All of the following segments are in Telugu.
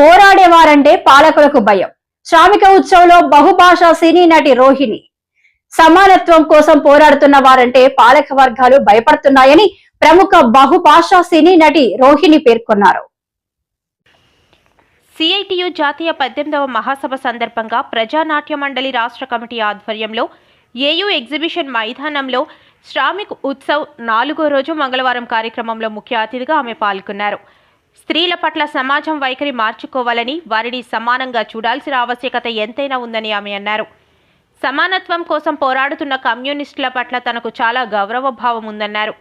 పోరాడేవారంటే పాలకులకు భయం. శ్రామిక ఉత్సవంలో బహుభాషా సినీ నటి రోహిణి. సమానత్వం కోసం పోరాడుతున్న వారంటే పాలక వర్గాలు భయపడుతున్నాయని ప్రముఖ బహుభాషా సినీ నటి రోహిణి పేర్కొన్నారు. సిఐటియు జాతీయ పద్దెనిమిదవ మహాసభ సందర్భంగా ప్రజానాట్య మండలి రాష్ట్ర కమిటీ ఆధ్వర్యంలో ఏయూ ఎగ్జిబిషన్ మైదానంలో శ్రామిక్ ఉత్సవ్ నాలుగో రోజు మంగళవారం కార్యక్రమంలో ముఖ్య అతిథిగా ఆమె పాల్గొన్నారు. స్త్రీల పట్ల సమాజం వైఖరి మార్చుకోవాలని వారిని సమానంగా చూడాల్సిన ఆవశ్యకత ఎంతైనా ఉందని ఆమె అన్నారు. సమానత్వం కోసం పోరాడుతున్న కమ్యూనిస్టుల పట్ల తనకు చాలా గౌరవ భావం ఉందన్నారు.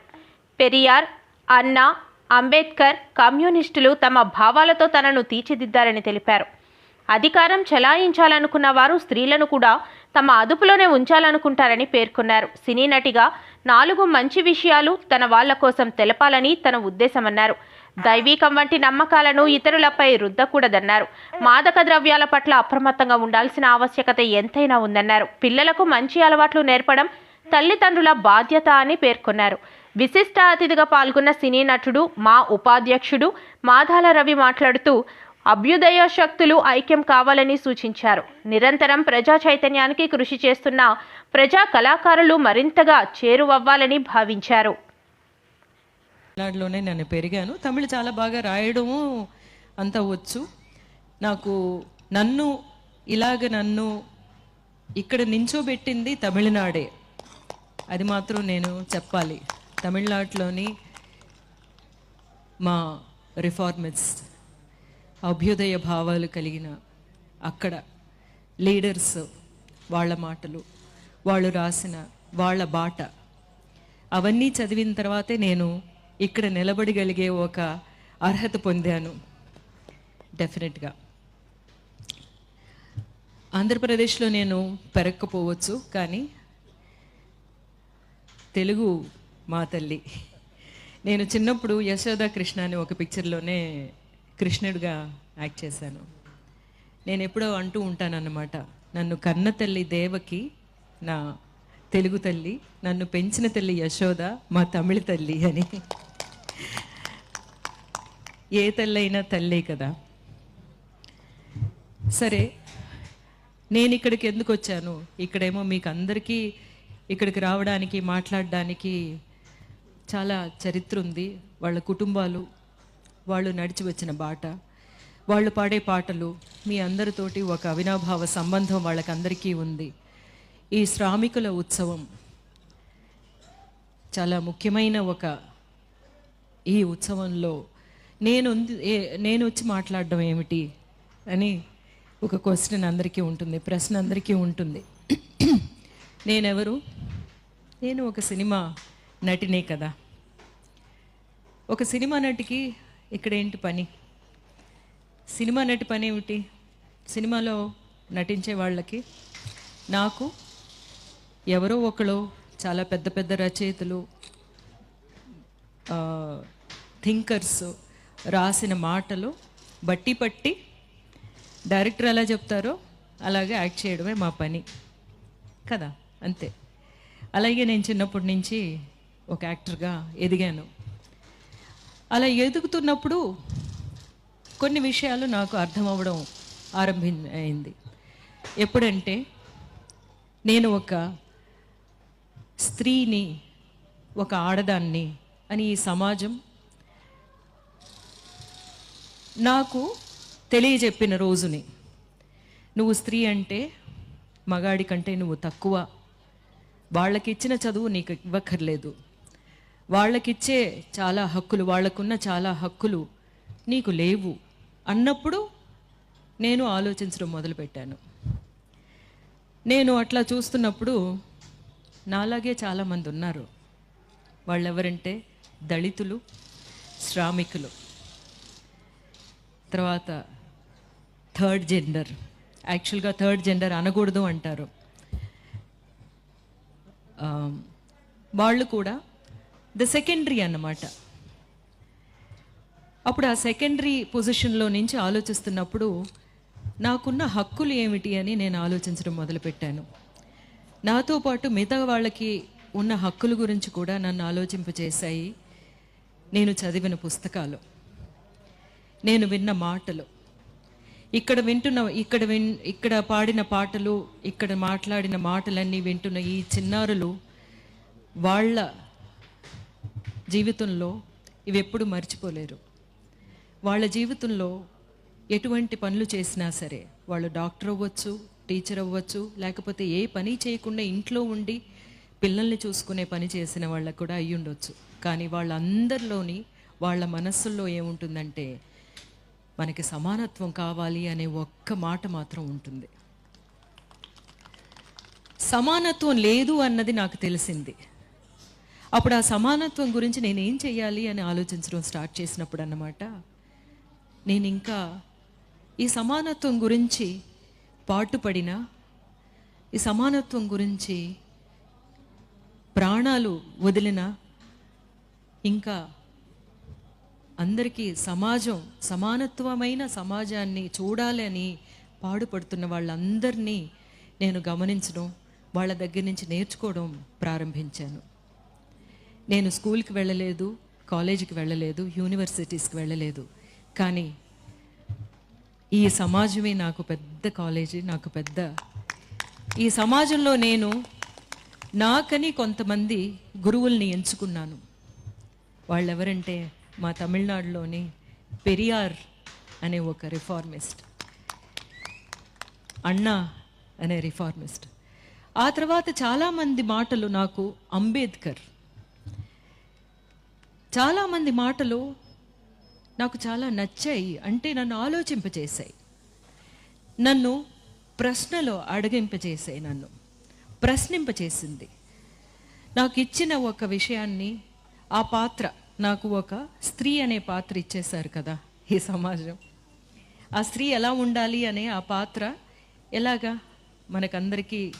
పెరియార్ అన్నా అంబేద్కర్ కమ్యూనిస్టులు తమ భావాలతో తనను తీర్చిదిద్దారని తెలిపారు. అధికారం చెలాయించాలనుకున్న వారు స్త్రీలను కూడా తమ అదుపులోనే ఉంచాలనుకుంటారని పేర్కొన్నారు. సినీ నటిగా నాలుగు మంచి విషయాలు తన వాళ్ళ కోసం తెలపాలని తన ఉద్దేశమన్నారు. దైవీకం వంటి నమ్మకాలను ఇతరులపై రుద్దకూడదన్నారు. మాదక ద్రవ్యాల పట్ల అప్రమత్తంగా ఉండాల్సిన ఆవశ్యకత ఎంతైనా ఉందన్నారు. పిల్లలకు మంచి అలవాట్లు నేర్పడం తల్లిదండ్రుల బాధ్యత అని పేర్కొన్నారు. విశిష్ట అతిథిగా పాల్గొన్న సినీ నటుడు మా ఉపాధ్యక్షుడు మాధాల రవి మాట్లాడుతూ అభ్యుదయ శక్తులు ఐక్యం కావాలని సూచించారు. నిరంతరం ప్రజా చైతన్యానికి కృషి చేస్తున్న ప్రజా కళాకారులు మరింతగా చేరువవ్వాలని భావించారు. తమిళనాడులోనే నేను పెరిగాను. తమిళ చాలా బాగా రాయడము అంత వచ్చు. నాకు నన్ను ఇలాగ నన్ను ఇక్కడ నించోబెట్టింది తమిళనాడే. అది మాత్రం నేను చెప్పాలి. తమిళనాడులోని మా రిఫార్మిస్ అభ్యుదయ భావాలు కలిగిన అక్కడ లీడర్స్ వాళ్ళ మాటలు వాళ్ళు రాసిన వాళ్ళ బాట అవన్నీ చదివిన తర్వాతే నేను ఇక్కడ నిలబడగలిగే ఒక అర్హత పొందాను. డెఫినెట్గా ఆంధ్రప్రదేశ్లో నేను పెరగకపోవచ్చు కానీ తెలుగు మా తల్లి. నేను చిన్నప్పుడు యశోద కృష్ణ అని ఒక పిక్చర్లోనే కృష్ణుడిగా యాక్ట్ చేశాను. నేను ఎప్పుడో అంటూ ఉంటానన్నమాట నన్ను కన్న తల్లి దేవకి నా తెలుగు తల్లి నన్ను పెంచిన తల్లి యశోద మా తమిళ తల్లి అని. ఏ తల్లైనా తల్లే కదా. సరే నేను ఇక్కడికి ఎందుకు వచ్చాను? ఇక్కడేమో మీకు అందరికీ ఇక్కడికి రావడానికి మాట్లాడడానికి చాలా చరిత్ర ఉంది. వాళ్ళ కుటుంబాలు వాళ్ళు నడిచి వచ్చిన బాట వాళ్ళు పాడే పాటలు మీ అందరితోటి ఒక అవినాభావ సంబంధం వాళ్ళకందరికీ ఉంది. ఈ శ్రామికుల ఉత్సవం చాలా ముఖ్యమైన ఒక ఈ ఉత్సవంలో నేను ఉంది- నేను వచ్చి మాట్లాడడం ఏమిటి అని ఒక క్వశ్చన్ అందరికీ ఉంటుంది ప్రశ్న అందరికీ ఉంటుంది. నేనెవరు? నేను ఒక సినిమా నటినే కదా. ఒక సినిమా నటికి ఇక్కడ ఏంటి పని? సినిమా నటి పని ఏమిటి? సినిమాలో నటించే వాళ్ళకి నాకు ఎవరో ఒకరు చాలా పెద్ద పెద్ద రచయితలు థింకర్స్ రాసిన మాటలు బట్టి పట్టి డైరెక్టర్ ఎలా చెప్తారో అలాగే యాక్ట్ చేయడమే మా పని. కదా? అంతే. అలాగే నేను చిన్నప్పటి నుంచి ఒక యాక్టర్గా ఎదిగాను. అలా ఎదుగుతున్నప్పుడు కొన్ని విషయాలు నాకు అర్థం అవ్వడం ఆరంభి అయింది ఎప్పుడంటే నేను ఒక స్త్రీని ఒక ఆడదాన్ని అని ఈ సమాజం నాకు తెలియజెప్పిన రోజుని. నువ్వు స్త్రీ అంటే మగాడి కంటే నువ్వు తక్కువ. వాళ్ళకి ఇచ్చిన చదువు నీకు ఇవ్వక్కర్లేదు. వాళ్ళకిచ్చే చాలా హక్కులు వాళ్ళకున్న చాలా హక్కులు నీకు లేవు అన్నప్పుడు నేను ఆలోచించడం మొదలుపెట్టాను. నేను అట్లా చూస్తున్నప్పుడు నాలాగే చాలామంది ఉన్నారు. వాళ్ళెవరంటే దళితులు శ్రామికులు. తర్వాత థర్డ్ జెండర్. యాక్చువల్గా థర్డ్ జెండర్ అనకూడదు అంటారు. వాళ్ళు కూడా ద సెకండరీ అన్నమాట. అప్పుడు ఆ సెకండరీ పొజిషన్లో నుంచి ఆలోచిస్తున్నప్పుడు నాకున్న హక్కులు ఏమిటి అని నేను ఆలోచించడం మొదలుపెట్టాను. నాతో పాటు మిగతా వాళ్ళకి ఉన్న హక్కుల గురించి కూడా నన్ను ఆలోచింపచేశాయి నేను చదివిన పుస్తకాలు. నేను విన్న మాటలు. ఇక్కడ వింటున్న ఇక్కడ విన్ ఇక్కడ పాడిన పాటలు ఇక్కడ మాట్లాడిన మాటలన్నీ వింటున్న ఈ చిన్నారులు వాళ్ళ జీవితంలో ఇవి ఎప్పుడు మర్చిపోలేరు. వాళ్ళ జీవితంలో ఎటువంటి పనులు చేసినా సరే వాళ్ళు డాక్టర్ అవ్వచ్చు టీచర్ అవ్వచ్చు లేకపోతే ఏ పని చేయకుండా ఇంట్లో ఉండి పిల్లల్ని చూసుకునే పని చేసిన వాళ్ళకు కూడా అయ్యుండొచ్చు. కానీ వాళ్ళందరిలోని వాళ్ళ మనస్సుల్లో ఏముంటుందంటే మనకి సమానత్వం కావాలి అనే ఒక్క మాట మాత్రం ఉంటుంది. సమానత్వం లేదు అన్నది నాకు తెలిసింది. అప్పుడు ఆ సమానత్వం గురించి నేను ఏం అని ఆలోచించడం స్టార్ట్ చేసినప్పుడు అన్నమాట నేను ఇంకా ఈ సమానత్వం గురించి పాటుపడిన ఈ సమానత్వం గురించి ప్రాణాలు వదిలిన ఇంకా అందరికీ సమాజం సమానత్వమైన సమాజాన్ని చూడాలి అని పాడుపడుతున్న వాళ్ళందరినీ నేను గమనించడం వాళ్ళ దగ్గర నుంచి నేర్చుకోవడం ప్రారంభించాను. నేను స్కూల్కి వెళ్ళలేదు కాలేజీకి వెళ్ళలేదు యూనివర్సిటీస్కి వెళ్ళలేదు. కానీ ఈ సమాజమే నాకు పెద్ద కాలేజీ నాకు పెద్ద. ఈ సమాజంలో నేను నాకని కొంతమంది గురువుల్ని ఎంచుకున్నాను. వాళ్ళెవరంటే మా తమిళనాడులోని పెరియార్ అనే ఒక రిఫార్మిస్ట్. అన్నా అనే రిఫార్మిస్ట్. ఆ తర్వాత చాలామంది మాటలు నాకు అంబేద్కర్. చాలామంది మాటలు నాకు చాలా నచ్చాయి అంటే నన్ను ఆలోచింపజేశాయి. నన్ను ప్రశ్నలో అడగింపచేసాయి నన్ను. ప్రశ్నింపచేసింది నాకు ఇచ్చిన ఒక విషయాన్ని ఆ పాత్ర నాకు ఒక స్త్రీ అనే పాత్ర ఇచ్చేశారు కదా ఈ సమాజం. ఆ స్త్రీ ఎలా ఉండాలి అనే ఆ పాత్ర ఎలాగా మనకందరికీ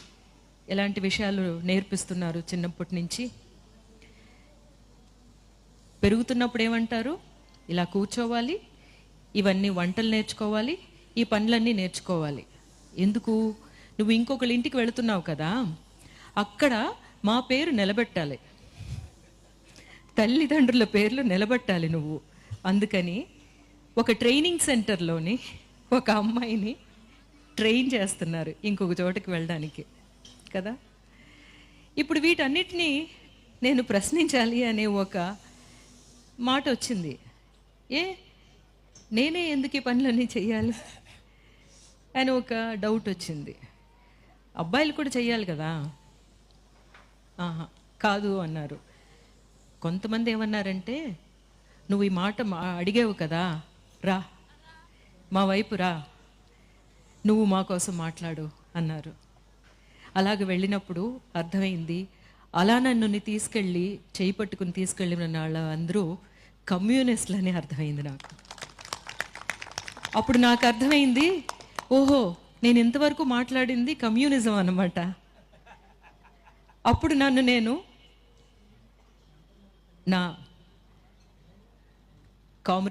ఎలాంటి విషయాలు నేర్పిస్తున్నారు చిన్నప్పటి నుంచి? పెరుగుతున్నప్పుడు ఏమంటారు? ఇలా కూర్చోవాలి ఇవన్నీ వంటలు నేర్చుకోవాలి ఈ పనులన్నీ నేర్చుకోవాలి. ఎందుకు? నువ్వు ఇంకొకళ్ళ ఇంటికి వెళుతున్నావు కదా. అక్కడ మా పేరు నిలబెట్టాలి. తల్లిదండ్రుల పేర్లు నిలబెట్టాలి నువ్వు. అందుకని ఒక ట్రైనింగ్ సెంటర్లోని ఒక అమ్మాయిని ట్రైన్ చేస్తున్నారు ఇంకొక చోటకి వెళ్ళడానికి. కదా? ఇప్పుడు వీటన్నిటినీ నేను ప్రశ్నించాలి అనే ఒక మాట వచ్చింది. ఏ? నేనే ఎందుకు ఈ పనులన్నీ చేయాలి అని ఒక డౌట్ వచ్చింది. అబ్బాయిలు కూడా చేయాలి కదా? ఆహా కాదు అన్నారు. కొంతమంది ఏమన్నారంటే నువ్వు ఈ మాట అడిగావు కదా రా మా వైపు రా నువ్వు మా కోసం మాట్లాడు అన్నారు. అలాగ వెళ్ళినప్పుడు అర్థమైంది అలా నన్ను తీసుకెళ్ళి చేయి పట్టుకుని తీసుకెళ్ళిన వాళ్ళ అందరూ కమ్యూనిస్టులని అర్థమైంది నాకు. అప్పుడు నాకు అర్థమైంది ఓహో నేను ఇంతవరకు మాట్లాడింది కమ్యూనిజం అన్నమాట. అప్పుడు నన్ను నేను నా కామ్రే